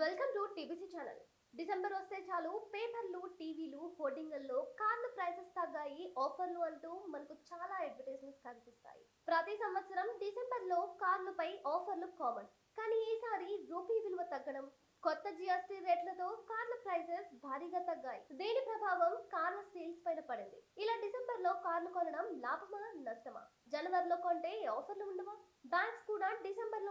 Welcome to TBC channel. December వస్తే చాలు పేపర్లు టీవీలు హోర్డింగుల్లో కార్ల ప్రైసెస్ తగ్గాయి ఆఫర్లు అంటూ మనకు చాలా అడ్వర్టైజ్మెంట్స్ కనిపిస్తాయి. ప్రతి సంవత్సరం డిసెంబర్లో కార్లపై ఆఫర్లు కామన్. కానీ ఈసారి రూపీ విలువ తగ్గడం కొత్త జిఎస్టీ రేట్లతో కార్ల ప్రైసెస్ భారీగా తగ్గాయి. దీని ప్రభావం కార్ల సేల్స్ పైన పడింది. ఇలా డిసెంబర్లో కార్లు కొనడం లాభమా నష్టమా? జనవరిలో కొంటే ఆఫర్లు ఉండవా? బ్యాంక్స్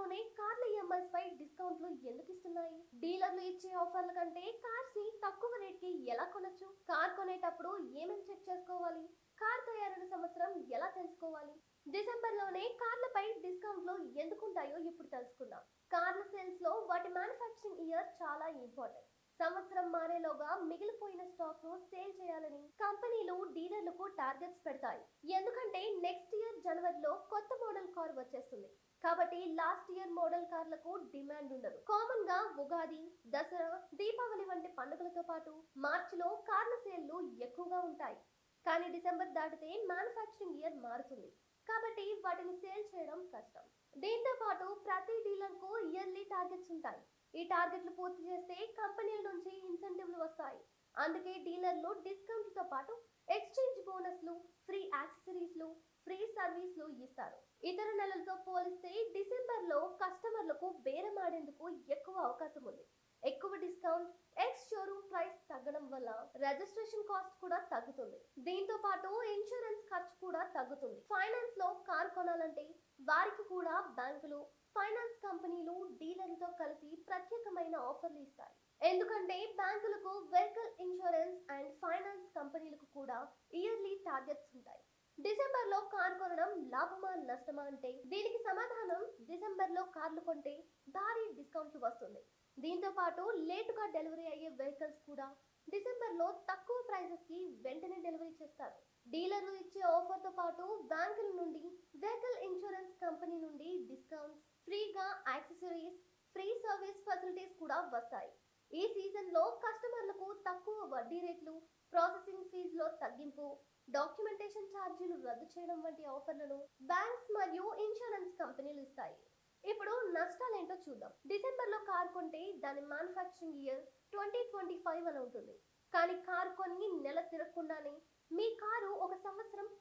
లోనే కార్ల ఈఎంఐస్ పై డిస్కౌంట్లు ఎందుకు ఇస్తున్నాయి? డీలర్లు ఇచ్చే ఆఫర్ల కంటే కార్స్ని తక్కువ రేట్కి ఎలా కొనొచ్చు? కార్ కొనేటప్పుడు ఏమేమి చెక్ చేసుకోవాలి? కార్ తయారైన సంవత్సరం ఎలా తెలుసుకోవాలి? డిసెంబర్లోనే కార్లపై డిస్కౌంట్లు ఎందుకుంటాయో ఇప్పుడు తెలుసుకుందాం. కార్ల సేల్స్లో వాటి మ్యానుఫ్యాక్చరింగ్ ఇయర్ చాలా ఇంపార్టెంట్. సంవత్సరం మారేలోగా మిగిలిపోయిన స్టాక్ను సేల్ చేయాలని కంపెనీలు డీలర్లకు టార్గెట్స్ పెడతాయి. ఎందుకంటే నెక్స్ట్ ఇయర్ జనవరిలో కొత్త మోడల్ కార్ వచ్చేస్తుంది. కాబట్టి లాస్ట్ ఇయర్ మోడల్ కార్లకు డిమాండ్ ఉండదు. కామన్గా ఉగాది దసరా దీపావళి వంటి పండుగలతో పాటు మార్చిలో కార్ల సేల్లు ఎక్కువగా ఉంటాయి. కానీ డిసెంబర్ దాటితే మ్యానుఫ్యాక్చరింగ్ ఇయర్ మారుతుంది. కాబట్టి వాటిని సేల్ చేయడం కష్టం. దీంతో పాటు ప్రతి డీలర్కు ఇయర్లీ టార్గెట్స్ ఉంటాయి. ఈ టార్గెట్లు పూర్తి చేస్తే కంపెనీల నుంచి ఇన్సెంటివ్లు వస్తాయి. అందుకే డీలర్లు డిస్కౌంట్లతో పాటు ఎక్స్చేంజ్ బోనస్లు ఫ్రీ యాక్సెసరీస్లు ఫ్రీ సర్వీస్లు ఇస్తారు. ఇతర నెలలతో పోలిస్తే డిసెంబర్లో కస్టమర్లకు కస్టమర్లకు బేరమాడేందుకు ఎక్కువ అవకాశం ఉంది. ఎక్కువ డిస్కౌంట్ ఎక్స్ షోరూమ్ ప్రైస్ తగ్గడం వల్ల రిజిస్ట్రేషన్ కాస్ట్ కూడా తగ్గుతుంది. దీంతో పాటు ఇన్సూరెన్స్ ఖర్చు కూడా తగ్గుతుంది. ఫైనాన్స్లో కార్ కొనాలంటే వారికి కూడా బ్యాంకులు ఫైనాన్స్ కంపెనీలు డీలర్లతో కలిసి ప్రత్యేకమైన ఆఫర్లు ఇస్తాయి. ఎందుకంటే బ్యాంకులకు వెహికల్ ఇన్సూరెన్స్ అండ్ ఫైనాన్స్ కంపెనీలకు కూడా ఇయర్లీ టార్గెట్స్ ఉంటాయి. డిసెంబర్లో కార్ కొనడం లాభమా నష్టమా అంటే దీనికి సమాధానం డిసెంబర్లో కార్లు కొంటే భారీ డిస్కౌంట్లు వస్తుంది. దీంతో పాటు లేటుగా డెలివరీ అయ్యే వెహికల్స్ కూడా డిసెంబర్లో తక్కువ ప్రైసెస్కి వెంటనే డెలివరీ చేస్తారు. డీలర్లు ఇచ్చే ఆఫర్తో పాటు బ్యాంకుల నుండి వెహికల్ ఇన్సూరెన్స్ కంపెనీ నుండి డిస్కౌంట్స్ ఫ్రీగా యాక్సెసరీస్ ఫ్రీ సర్వీస్ ఫెసిలిటీస్ కూడా వస్తాయి. ఈ సీజన్లో కస్టమర్లకు తక్కువ వడ్డీ రేట్లు ప్రాసెసింగ్ ఫీజులో తగ్గింపు డాక్యుమెంటేషన్ ఛార్జీలు రద్దు చేయడం వంటి ఆఫర్లను బ్యాంక్స్ మరియు ఇన్సూరెన్స్ కంపెనీలు ఇస్తాయి. ఇప్పుడు నష్టాలేంటో చూద్దాం. డిసెంబర్లో కార్ కొంటే దాని manufacturing year twenty twenty five అని ఉంటుంది. కానీ కార్ కొని నెల తిరగకుండానే మీ కారు ఒక సంవత్సరం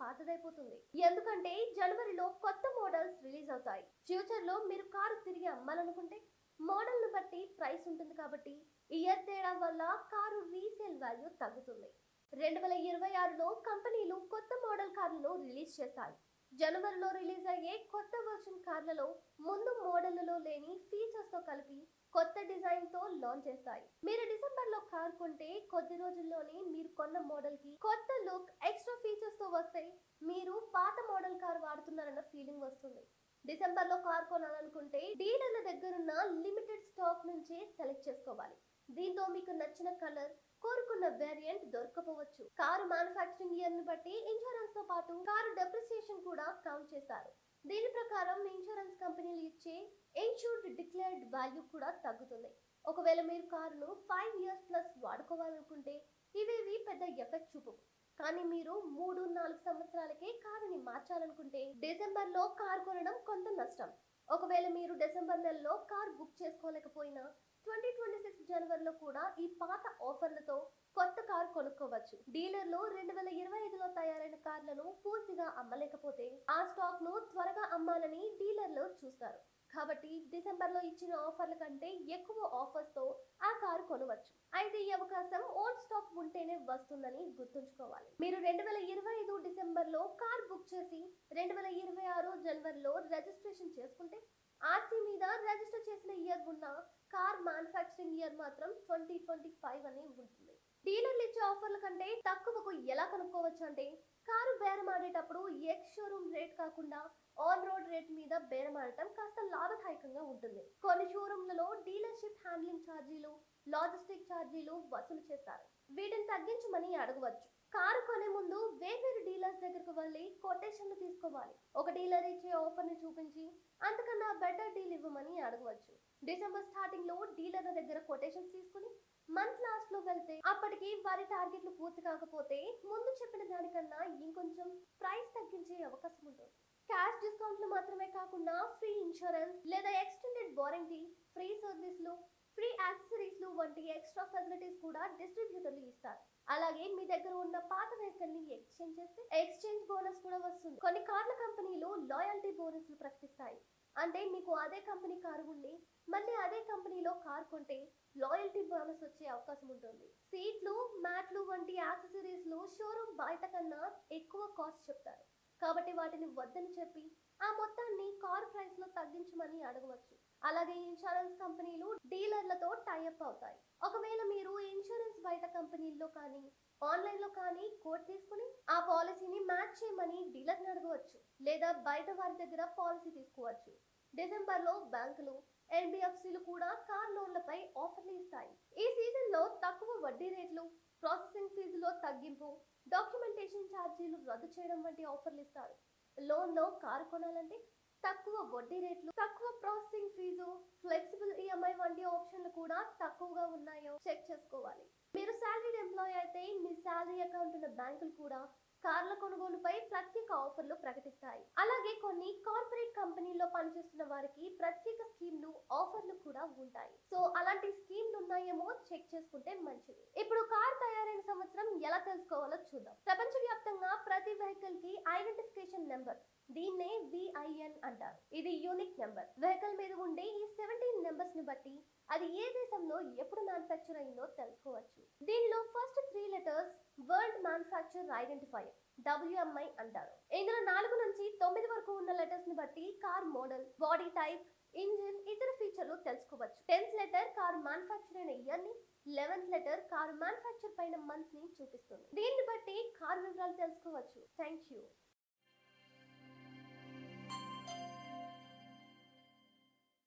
పాతదైపోతుంది. ఎందుకంటే జనవరిలో కొత్త మోడల్స్ రిలీజ్ అవుతాయి. ఫ్యూచర్లో మీరు కారు తిరిగి అమ్మాలనుకుంటే మోడల్ను బట్టి ప్రైస్ ఉంటుంది కాబట్టి ఇయర్ తేడా వల్ల కారు రీసేల్ వాల్యూ తగ్గుతుంది. రెండు వేల ఇరవై ఆరులో కంపెనీలు కొత్త మోడల్ కార్లను రిలీజ్ చేస్తాయి. జనవరిలో రిలీజ్ అయ్యే కొత్త వర్షన్ కార్లలో ముందు మోడళ్ళలో లేని ఫీచర్స్తో కలిపి కొత్త డిజైన్తో లాంచ్ చేస్తాయి. మీరు డిసెంబర్లో కార్ కొంటే కొద్ది రోజుల్లోనే మీరు కొన్న మోడల్కి కొత్త లుక్ ఎక్స్ట్రా ఫీచర్స్తో వస్తే మీరు పాత మోడల్ కార్ వాడుతున్నారన్న ఫీలింగ్ వస్తుంది. డిసెంబర్లో కార్ కొనాలనుకుంటే డీలర్ల దగ్గరున్న లిమిటెడ్ స్టాక్ నుంచే సెలెక్ట్ చేసుకోవాలి. దీంతో మీకు నచ్చిన కలర్ కోరుకున్న వేరియంట్ దొరకపోవచ్చు. కారు మ్యానుఫ్యాక్చరింగ్ ఇయర్ని బట్టి ఇన్సూరెన్స్తో పాటు కారు డెప్రిసియేషన్ కూడా కౌంట్ చేస్తారు. దీని ప్రకారం ఇన్సూరెన్స్ కంపెనీలు ఇచ్చే ఇన్సూర్డ్ డిక్లేర్డ్ వాల్యూ కూడా తగ్గుతుంది. ఒకవేళ మీరు కారును ఫైవ్ ఇయర్స్ ప్లస్ వాడుకోవాలనుకుంటే ఇవేవి పెద్ద ఎఫెక్ట్ చూపు కానీ మీరు మూడు నాలుగు సంవత్సరాలకే కారుని మార్చాలనుకుంటే డిసెంబర్లో కారు కొనడం కొంత నష్టం. ఒకవేళ మీరు డిసెంబర్ నెలలో కార్ బుక్ చేసుకోలేకపోయినా ట్వంటీ ట్వంటీ సిక్స్ జనవరిలో కూడా ఈ పాత ఆఫర్లతో కొత్త కార్ కొనుక్కోవచ్చు. డీలర్లు రెండు వేల ఇరవై ఐదులో తయారైన కార్లను పూర్తిగా అమ్మలేకపోతే ఆ స్టాక్ను త్వరగా అమ్మాలని డీలర్లు చూస్తారు. కాబట్టి డిసెంబర్లో ఇచ్చిన ఆఫర్ల కంటే ఎక్కువ ఆఫర్స్తో ఆ కారు కొనవచ్చు. అయితే ఈ అవకాశం ఓల్డ్ స్టాక్ ఉంటేనే వస్తుందని గుర్తుంచుకోవాలి. మీరు రెండు వేల ఇరవై ఐదు డిసెంబర్లో కార్ బుక్ చేసి రెండు వేల ఇరవై ఆరు జనవరిలో రిజిస్ట్రేషన్ చేసుకుంటే ఆర్సీ మీద రిజిస్టర్ చేసిన ఇయర్ ఉన్న కార్ మ్యానుఫ్యాక్చరింగ్ ఇయర్ మాత్రం ట్వంటీ ట్వంటీ ఫైవ్ అని ఉంటుంది. డీలర్లు ఇచ్చే ఆఫర్ల కంటే తక్కువకు ఎలా కనుక్కోవచ్చు అంటే కారు బేరమాడేటప్పుడు ఎక్స్ షోరూమ్ రేట్ కాకుండా ఆన్ రోడ్ రేట్ మీద బేరమాడటం కాస్త లాభదాయకంగా ఉంటుంది. కొన్ని షోరూమ్లలో డీలర్షిప్ హ్యాండ్లింగ్ ఛార్జీలు లాజిస్టిక్ ఛార్జీలు వసూలు చేస్తారు. వీటిని తగ్గించమని అడగవచ్చు. కారు కొనే ముందు వేర్వేరు డీలర్స్ దగ్గరకు వెళ్ళి కొటేషన్లు తీసుకోవాలి. ఒక డీలర్ ఇచ్చే ఆఫర్ని చూపించి అంతకన్నా బెటర్ డీల్ ఇవ్వమని అడగవచ్చు. డిసెంబర్ స్టార్టింగ్లో డీలర్ల దగ్గర కొటేషన్స్ తీసుకుని మంత్ లాస్ట్లో వెళ్తే అప్పటికి వారి టార్గెట్లు పూర్తి కాకపోతే ముందు చెప్పిన దానికన్నా ఇంకొంచెం ప్రైస్ తగ్గించే అవకాశం ఉంటుంది. క్యాష్ డిస్కౌంట్లు మాత్రమే కాకుండా ఫ్రీ ఇన్సూరెన్స్ లేదా ఎక్స్టెండెడ్ వారంటీ ఫ్రీ సర్వీస్లు ఫ్రీ యాక్సెసరీస్లు వంటి ఎక్స్ట్రా ఫెసిలిటీస్ కూడా డిస్ట్రిబ్యూటర్లు ఇస్తారు. అలాగే మీ దగ్గర ఉన్న పాత వెహికల్ని ఎక్స్చేంజ్ చేస్తే ఎక్స్చేంజ్ బోనస్ కూడా వస్తుంది. కొన్ని కార్ల కంపెనీలు లాయల్టీ బోనస్లు ప్రకటిస్తాయి. అంటే మీకు అదే కంపెనీ కారు ఉండి మళ్ళీ అదే కంపెనీలో కార్ కొంటే లాయల్టీ బోనస్ వచ్చే అవకాశం ఉంటుంది. సీట్లు మ్యాట్లు వంటి యాక్సెసరీస్లు షోరూమ్ బయట కన్నా ఎక్కువ కాస్ట్ చెప్తారు. కాబట్టి వాటిని వద్దని చెప్పి ఆ మొత్తాన్ని కార్ ప్రైస్లో తగ్గించమని అడగవచ్చు. అలాగే ఇన్సూరెన్స్ కంపెనీలు డీలర్లతో టైఅప్ అవుతాయి. ఒకవేళ మీరు ఇన్సూరెన్స్ బయట కంపెనీల్లో కానీ ఆన్లైన్లో కానీ కోట్ తీసుకుని ఆ పాలసీని మ్యాచ్ చేయమని డీలర్ని అడగవచ్చు. లేదా బయట వారి దగ్గర పాలసీ తీసుకోవచ్చు. డిసెంబర్లో బ్యాంకులు ఎన్బిఎఫ్సిలు కూడా కార్ లోన్లపై ఆఫర్లు ఇస్తాయి. ఈ సీజన్లో తక్కువ వడ్డీ రేట్లు ప్రాసెసింగ్ ఫీజులో తగ్గింపు డాక్యుమెంటేషన్ ఛార్జీలు రద్దు చేయడం వంటి ఆఫర్లు ఇస్తారు. లోన్లో కారు కొనాలంటే తక్కువ వడ్డీ రేట్లు తక్కువ ప్రాసెసింగ్ ఫీజు ఫ్లెక్సిబుల్ ఈఎంఐ వంటి ఆప్షన్లు కూడా తక్కువగా ఉన్నాయో చెక్ చేసుకోవాలి. మీరు శాలరీడ్ ఎంప్లాయ్ అయితే మీ శాలరీ అకౌంట్ ఉన్న బ్యాంకులు కూడా కార్ల కొనుగోలుపై ప్రత్యేక ఆఫర్లు ప్రకటిస్తాయి. అలాగే కొన్ని కార్పొరేట్ కంపెనీల్లో పనిచేస్తున్న వారికి ప్రత్యేక స్కీమ్లు ఆఫర్లు కూడా ఉంటాయి. సో అలాంటి స్కీమ్లు ఉన్నాయేమో చెక్ చేసుకుంటే మంచిది. ఇప్పుడు కార్ తయారైన సంవత్సరం ఎలా తెలుసుకోవాలో చూద్దాం. ప్రపంచవ్యాప్తంగా ప్రతి వెహికల్కి ఐడెంటిఫికేషన్ నెంబర్ దీన్నే విఐఎన్ అంటారు. ఇది యూనిక్ నెంబర్. వెహికల్ మీద ఉండే ఈ సెవెంటీన్ నెంబర్స్ని బట్టి అది ఏ దేశంలో ఎప్పుడు మ్యానుఫ్యాక్చర్ అయిందో తెలుసుకోవచ్చు. దీనిలో first three letters world manufacture identifier WMI అంటారు. ఇందులో నాలుగు నుంచి తొమ్మిది వరకు ఉన్న లెటర్స్ని బట్టి car model body type engine ఇతర ఫీచర్లు తెలుసుకోవచ్చు. టెన్త్ లెటర్ కార్ మ్యానుఫ్యాక్చర్ అయిన ఇయర్ని లెవెన్త్ లెటర్ కార్ మ్యానుఫ్యాక్చర్ పైన మంత్ని చూపిస్తుంది. దీన్ని బట్టి కార్ వివరాలు తెలుసుకోవచ్చు. Thank you.